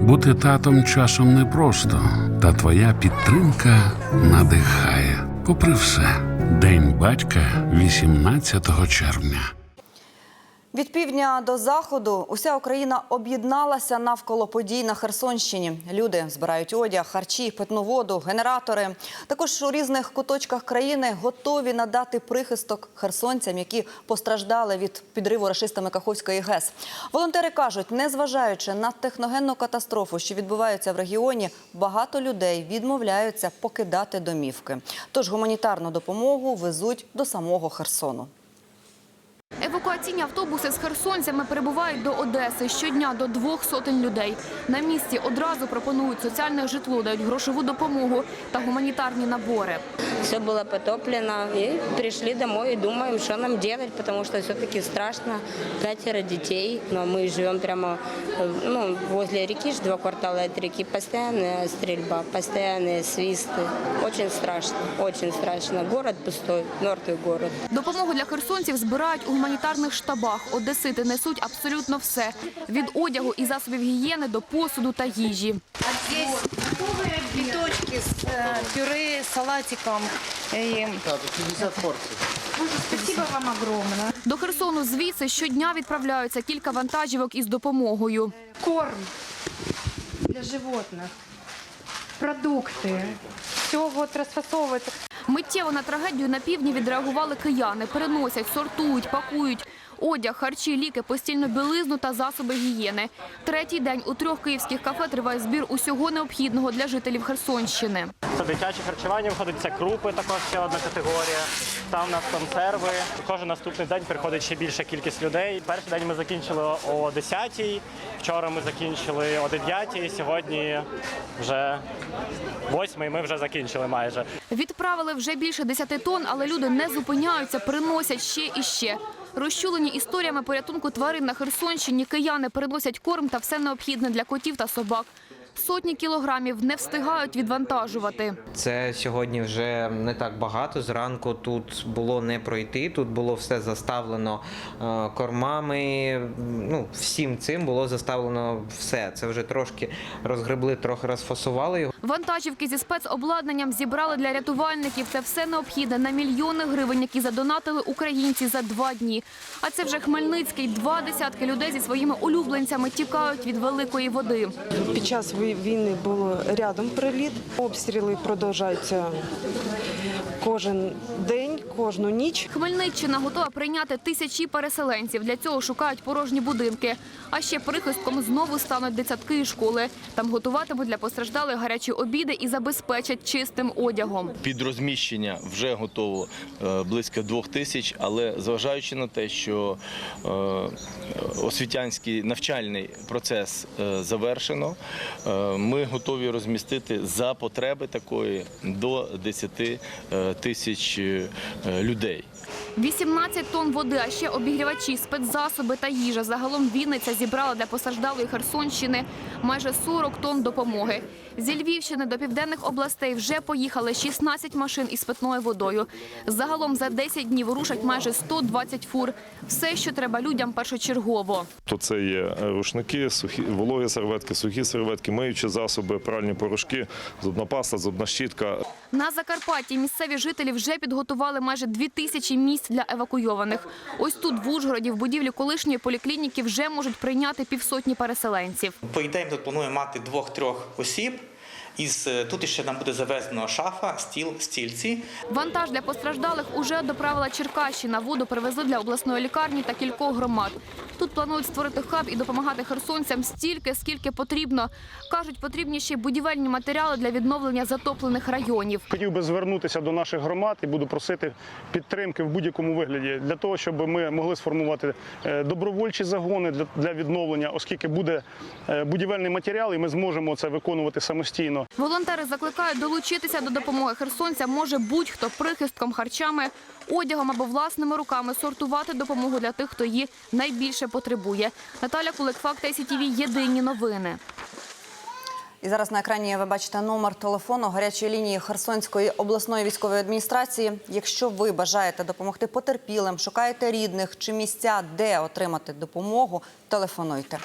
Бути татом часом непросто, та твоя підтримка надихає. Попри все, День батька 18 червня. Від півдня до заходу уся Україна об'єдналася навколо подій на Херсонщині. Люди збирають одяг, харчі, питну воду, генератори. Також у різних куточках країни готові надати прихисток херсонцям, які постраждали від підриву рашистами Каховської ГЕС. Волонтери кажуть, незважаючи на техногенну катастрофу, що відбувається в регіоні, багато людей відмовляються покидати домівки. Тож гуманітарну допомогу везуть до самого Херсону. Евакуаційні автобуси з херсонцями перебувають до Одеси щодня до двох сотень людей. На місці одразу пропонують соціальне житло, дають грошову допомогу та гуманітарні набори. Все было потоплено. И пришли домой и думаем, что нам делать, потому что все-таки страшно. Пятеро детей. Но мы живем прямо э, ну, возле реки, ж два квартала от реки. Постоянная стрельба, постоянные свисты. Очень страшно, очень страшно. Город пустой, мертвый город. Допомогу для херсонців збирають у гуманітарних штабах. Одесити несуть абсолютно все – від одягу і засобів гігієни до посуду та їжі. А здесь готовые биточки с э, пюре, салатиком. И... Да, тут 50 порций. Спасибо вам огромное. До Херсону звідси щодня відправляються кілька вантажівок із допомогою. Корм для животных, продукты. Все вот расфасовывается. Миттєво на трагедію на півдні відреагували кияни. Переносять, сортують, пакують. Одяг, харчі, ліки, постільну білизну та засоби гігієни. Третій день у трьох київських кафе триває збір усього необхідного для жителів Херсонщини. Це дитяче харчування входить, це крупи, також ще одна категорія. Там у нас консерви. Кожен наступний день приходить ще більша кількість людей. Перший день ми закінчили о 10-й, вчора ми закінчили о 9-й, сьогодні вже 8-й, ми вже закінчили майже. Відправили вже більше 10 тонн, але люди не зупиняються, приносять ще і ще. Розчулені історіями порятунку тварин на Херсонщині, кияни переносять корм та все необхідне для котів та собак. Сотні кілограмів не встигають відвантажувати. Це сьогодні вже не так багато. Зранку тут було не пройти, тут було все заставлено е, кормами. Ну, всім цим було заставлено все. Це вже трошки розгребли, трохи розфасували його. Вантажівки зі спецобладнанням зібрали для рятувальників. Це все необхідне на мільйони гривень, які задонатили українці за два дні. А це вже Хмельницький. Два десятки людей зі своїми улюбленцями тікають від великої води. Під час війни було рядом приліт. Обстріли продовжуються кожен день, кожну ніч. Хмельниччина готова прийняти тисячі переселенців. Для цього шукають порожні будинки. А ще прихистком знову стануть дитсадки і школи. Там готуватимуть для постраждалих гарячі обіди і забезпечать чистим одягом. Під розміщення вже готово е, близько двох тисяч, але зважаючи на те, що е, освітянський навчальний процес е, завершено, ми готові розмістити за потреби такої до 10 е, тисяч людей. 18 тонн води, а ще обігрівачі, спецзасоби та їжа. Загалом Вінниця зібрала для постраждалої Херсонщини майже 40 тонн допомоги. Зі Львівщини до південних областей вже поїхали 16 машин із питною водою. Загалом за 10 днів рушать майже 120 фур. Все, що треба людям першочергово. То це є рушники, сухі, вологі серветки, сухі серветки, миючі засоби, пральні порошки, зубна паста, зубна щітка. На Закарпатті місцеві жителі вже підготували майже дві тисячі місць для евакуйованих. Ось тут, в Ужгороді, в будівлі колишньої поліклініки вже можуть прийняти півсотні переселенців. По ідеї, тут плануємо мати двох-трьох осіб. Із е, тут ще нам буде завезено шафа, стіл, стільці. Вантаж для постраждалих уже доправила Черкащина. Воду привезли для обласної лікарні та кількох громад. Тут планують створити хаб і допомагати херсонцям стільки, скільки потрібно. Кажуть, потрібні ще й будівельні матеріали для відновлення затоплених районів. Хотів би звернутися до наших громад і буду просити підтримки в будь-якому вигляді для того, щоб ми могли сформувати е, добровольчі загони для, відновлення, оскільки буде е, будівельний матеріал, і ми зможемо це виконувати самостійно. Волонтери закликають долучитися до допомоги херсонцям може будь-хто прихистком, харчами, одягом або власними руками сортувати допомогу для тих, хто її найбільше потребує. Наталя Кулик, Факт ICTV, Єдині новини. І зараз на екрані ви бачите номер телефону гарячої лінії Херсонської обласної військової адміністрації. Якщо ви бажаєте допомогти потерпілим, шукаєте рідних чи місця, де отримати допомогу, телефонуйте.